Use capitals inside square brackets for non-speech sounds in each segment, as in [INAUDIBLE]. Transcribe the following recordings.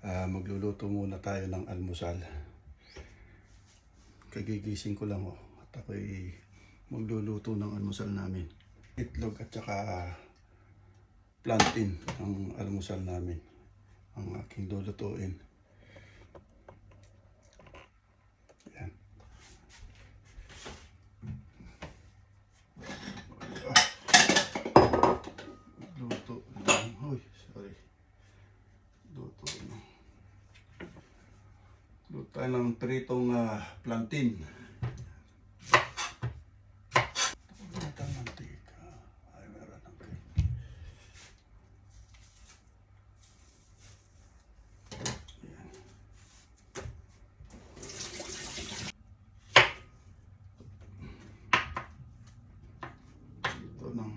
Ah, magluluto muna tayo ng almusal. Kagigising ko lang oh. At ako'y magluluto ng almusal namin. Itlog at saka plantain ang almusal namin. Ang aking lulutuin. Yan. Luto lang. Uy, sorry. Luto lang. Luto tayo ng pritong ah, plantain. Luto ng mantika. Ay, meron ng cake. Yan. Ito ng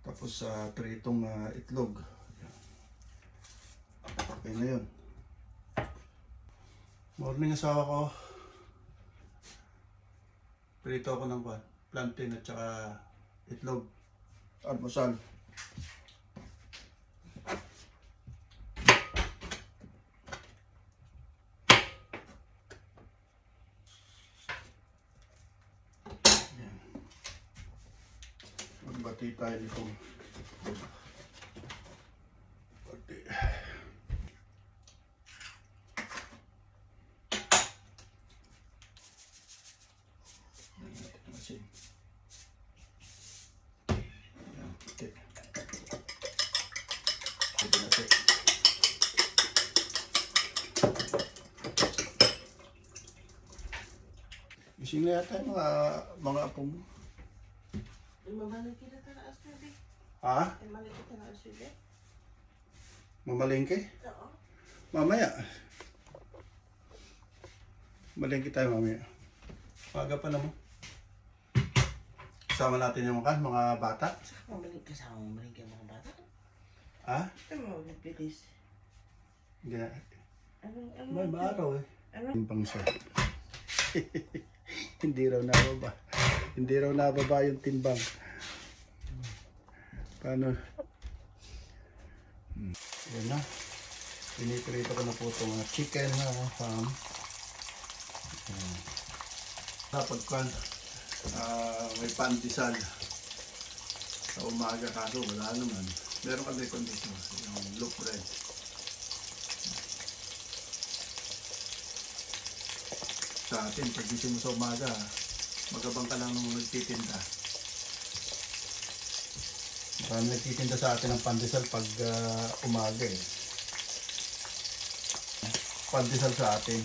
Tapos sa pritong ah, itlog. Okay na yun. Morning asawa ko. Prito ako ng plantain at saka itlog. Almusal. Magbati tayo nitong Bati. Yan natin ang asin. Yan, okay. Pwede na ito. Na yata yung mga, mga apo mo. Mamalik kita na aswede. Ha? Mamalik kita na aswede. Mamalengke? Oo. Mamaya. Malengke tayo mamaya. Paga pa naman. Kasama natin yung mga, mga bata. Saka mamalik kasama mamalik yung mga bata. Ha? Mo bibilis? Hindi na. Ano, ano? May maaraw eh. Ano? Timpang siya. [LAUGHS] Hindi raw nababa. Hindi raw nababa yung timbang. Paano? Yan na. Piniprito ko na po itong mga chicken na farm. Yan. Dapat kwan, ah, may pandesal. Sa umaga kaso wala naman. Meron kami kondisyon, yung loaf bread. Sa atin, pag gising mo sa umaga, magabang ka lang nung nagtitinda. Marami nagtitinda sa atin ng pandesal pag ah, umaga eh. Pandesal sa atin.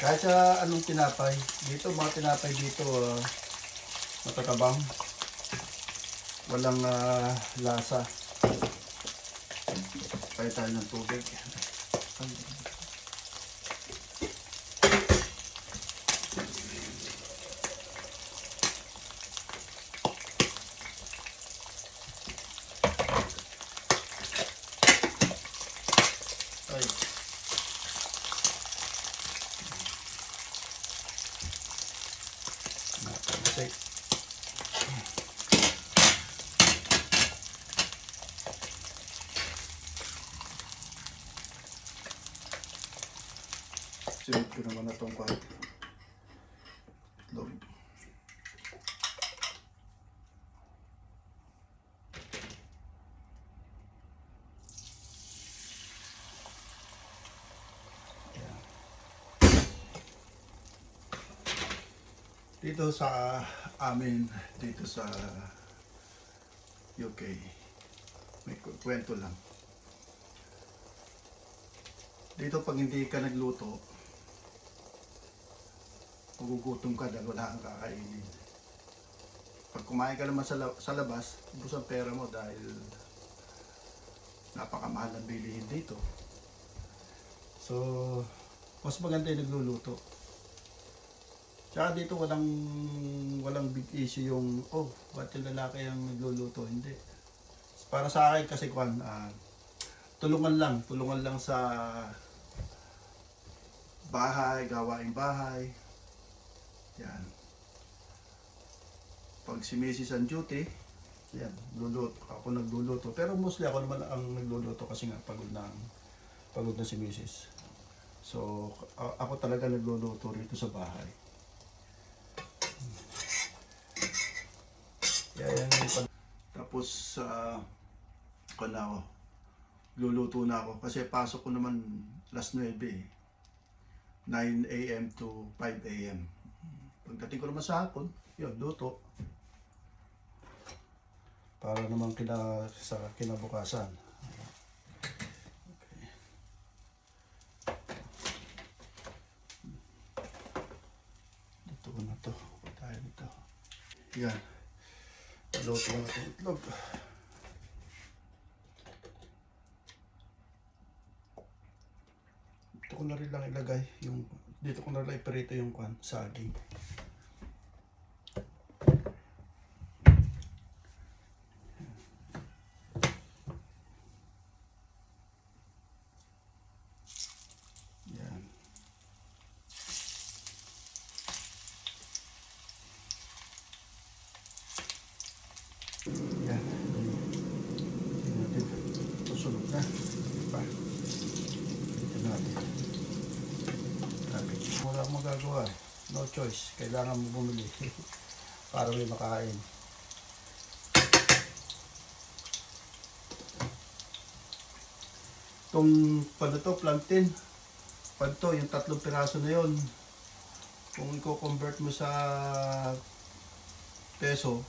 Kahit sa anong tinapay, dito mga tinapay dito ah, matatabang. Walang ah, lasa. Kaya tayo ng tubig. Ay. Sunod ko naman na itong kwan. Itlog. Dito sa amin, dito sa UK, may kwento lang. Dito pag hindi ka nagluto, magugutom ka dahil wala kang kakainin. Pag kumain ka naman sa, la- sa labas, ubus ang pera mo dahil napakamahal ang bilihin dito. So, mas maganda yung nagluluto. Tsaka dito walang walang big issue yung oh, ba't yung lalaki ang nagluluto? Hindi. Para sa akin kasi kwan, ah, tulungan lang, tulungan lang sa bahay, gawaing bahay. Yan. Pag si Mrs. on duty, yan, luluto. Ako nagluluto. Pero mostly ako naman ang nagluluto kasi nga pagod na, pagod na si Mrs. So, ako talaga nagluluto rito sa bahay. Kaya yan yung Tapos, uh, ako na ako. Luluto na ako. Kasi pasok ko naman last 9 eh. 9 a.m. to 5 a.m. Pagdating ko naman sa hapon, yun, luto. Para naman kina, sa kinabukasan. Okay. Luto na to. Tayo nito. Yan. Luto na itong itlog. Dito ko na rin lang ilagay yung dito ko na lang iprito yung kwan, saging. Yan. Yan. Tingnan natin. Susunod na. Pa. Dito natin. Sabi, wala akong magagawa. eh. No choice. Kailangan mo bumili. [LAUGHS] Para may makain. Itong ano to, plantain. Pag to, yung tatlong piraso na yon kung i-convert mo sa peso,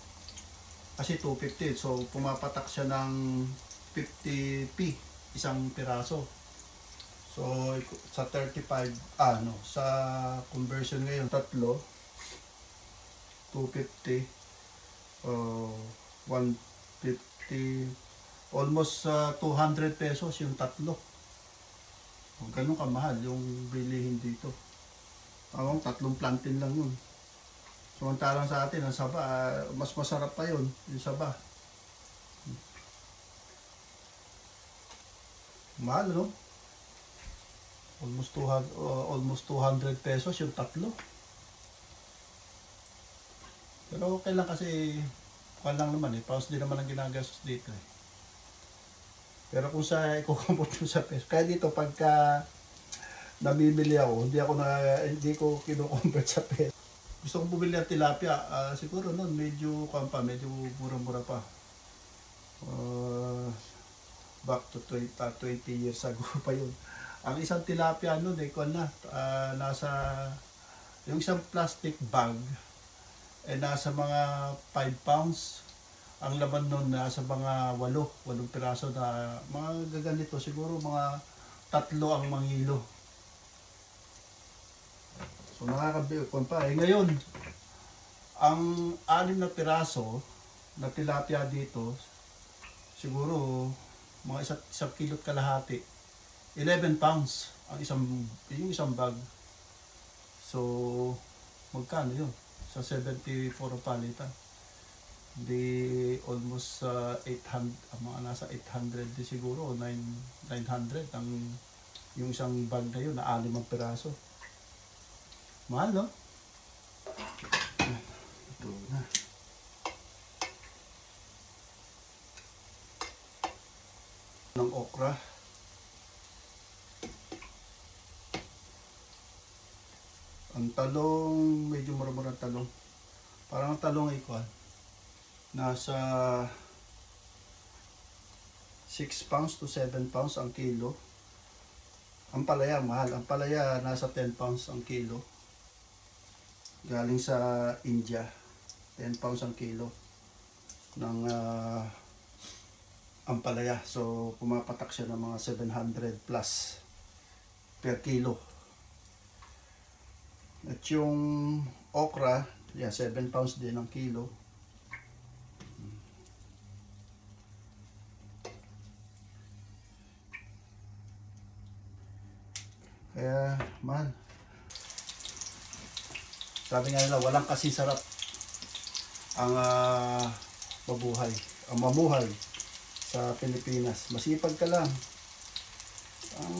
kasi 250. So, pumapatak siya ng 50p isang piraso. So, sa 35, ah, sa conversion ngayon, tatlo, 250, uh, 150, almost sa 200 pesos yung tatlo. O, ganun kamahal yung bilihin dito. Awang tatlong plantain lang yun. Samantalang sa atin, ang saba, ah, mas masarap pa yun, yung saba. Mahal, no? Almost 200, uh, almost 200 pesos yung tatlo. Pero okay lang kasi kuha lang naman eh. Paus din naman ang ginagastos dito eh. Pero kung sa [LAUGHS] ikukumpot mo sa peso, kaya dito pagka namimili ako, hindi ako na hindi ko kinukumpert sa peso. Gusto kong bumili ng tilapia, ah, siguro noon medyo kuwan pa, medyo mura-mura pa. Ah, back to 20, ah, 20 years ago [LAUGHS] pa yun. Ang isang tilapia noon, eh, kuwan na, ah, nasa, yung isang plastic bag, eh nasa mga 5 pounds. Ang laman nun nasa mga 8, 8 piraso na mga gaganito, siguro mga tatlo ang mangilo. So nakakabiyo pa. Eh ngayon, ang anim na piraso na tilapia dito, siguro mga isang, isang kilot kalahati. 11 pounds ang isang yung isang bag. So magkano yun? Sa 74 ang palitan. Di almost sa 800, ang mga nasa 800 di siguro, o 9, 900 ang yung isang bag na yun, na anim ang piraso. Mahal, no? Ito na. ng okra. Ang talong, medyo mura-mura talong. Parang ang talong ay kuhan. Nasa 6 pounds to 7 pounds ang kilo. Ang palaya, mahal. Ang palaya, nasa 10 pounds ang kilo. Galing sa India. 10 pounds ang kilo ng ah, ampalaya. So, pumapatak siya ng mga 700 plus per kilo. At yung okra, yeah, 7 pounds din ang kilo. Kaya, mahal. Sabi nga nila, walang kasi sarap ang ah, mabuhay, ang mamuhay sa Pilipinas. Masipag ka lang. Ang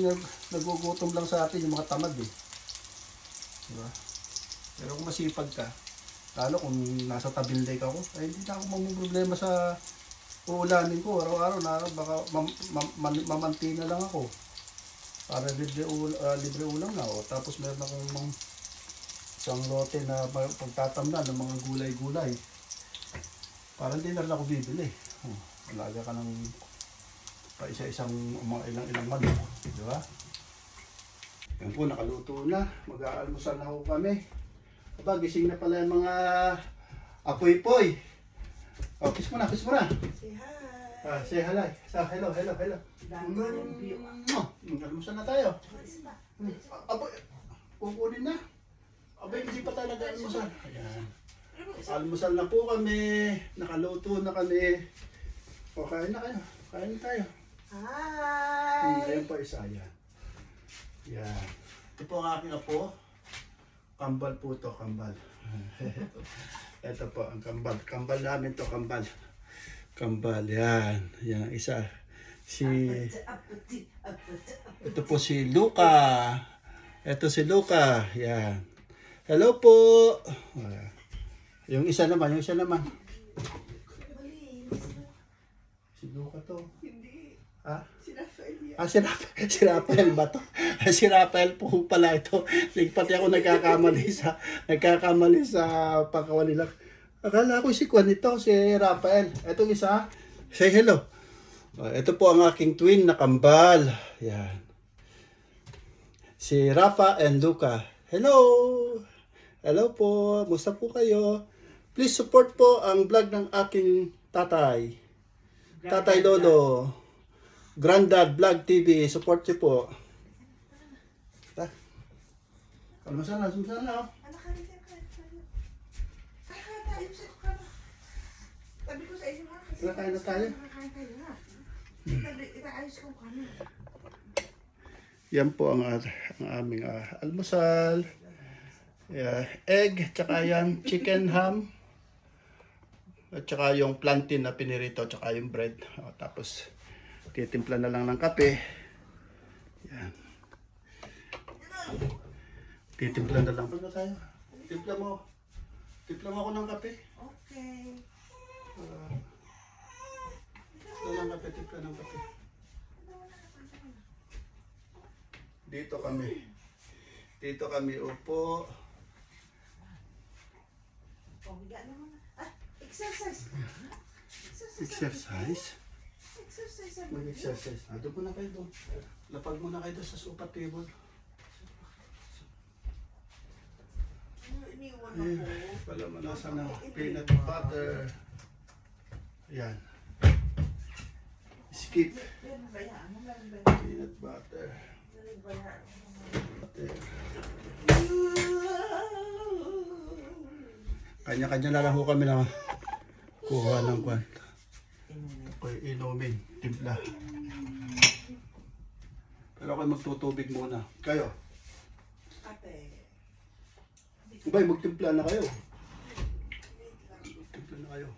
nag, nagugutom lang sa atin yung mga tamad eh. Diba? Pero kung masipag ka, Lalo kung nasa tabing lake ako, ay hindi na ako problema sa uulamin ko. Araw-araw na baka mam, mam, lang ako. Para libre, ul, ah, libre ulam na. O, tapos meron akong mga isang lote na pag- pagtatamnan ng mga gulay-gulay. Para hindi na rin ako bibili. Oh, alaga ka ng pa isa-isang mga ilang-ilang manok. Di ba? Yan po, nakaluto na. Mag-aalmusal na ho kami. Aba, gising na pala yung mga apoy-poy. Oh, kiss mo na, kiss mo na. Say hi. Ah, say hello. Sa hello, hello, hello. View. Mm, Mag-almusal na tayo. Mm, Aboy, kukunin na. Abay, hindi pa tayo nag-almusal. Ayan. Almusal na po kami. Nakaluto na kami. O, kain na kayo. Kain na tayo. Hi. ayan po isa yan. Ito po ang aking apo. Kambal po to, kambal. [LAUGHS] Ito po ang kambal. Kambal namin to, kambal. Kambal, yan. Yan isa. Si, ito po si Luca. Ito si Luca. Yan. Hello po. Yung isa naman, yung isa naman. Si Luca to. Hindi. Ha? Si Rafael. Ah, si Rafael, [LAUGHS] si Rafael ba to? [LAUGHS] si Rafael po pala ito. Pati ako nagkakamali sa, nagkakamali sa pagkawan nila. Akala ko si Kwan ito, si Rafael. Itong isa, say hello. Oh, ito po ang aking twin na kambal. Yan. Si Rafa and Luca. Hello! Hello po. Musta po kayo? Please support po ang vlog ng aking tatay. Tatay Lolo. Granddad Vlog TV, support niyo po. Ta. Kalmasan na, kalmasan na. oh. Anak, kain ka, kain ka. Ay, kain tayo. Sino ka ba? Sabi ko sa inyo ha. kasi- Tara, kain na tayo. Yan po ang, ang aming ah, almusal. Yeah, egg, tsaka yan, chicken ham. At tsaka yung plantain na pinirito, tsaka yung bread. O, tapos, titimpla na lang ng kape. Yan. Titimpla na lang. Ano tayo? Timpla mo. Timpla mo ako ng kape. Okay. Timpla ng kape, timpla ng kape. Dito kami. Dito kami upo. Naman. Ah, exercise. Exercise. Exercise. Exercise. sabi ko. Mag-exercise na. Doon muna kayo doon. Lapag muna kayo doon sa sofa table. Iniwan Eh, ako. wala mo nasa na peanut butter. Ayan. Skip. Peanut butter. Butter. Kanya-kanya na lang ho kami na kuha ng kwan. Inumin. Timpla. Pero ako'y magtutubig muna. Kayo. Ate. Abay, magtimpla na kayo. Timpla na kayo.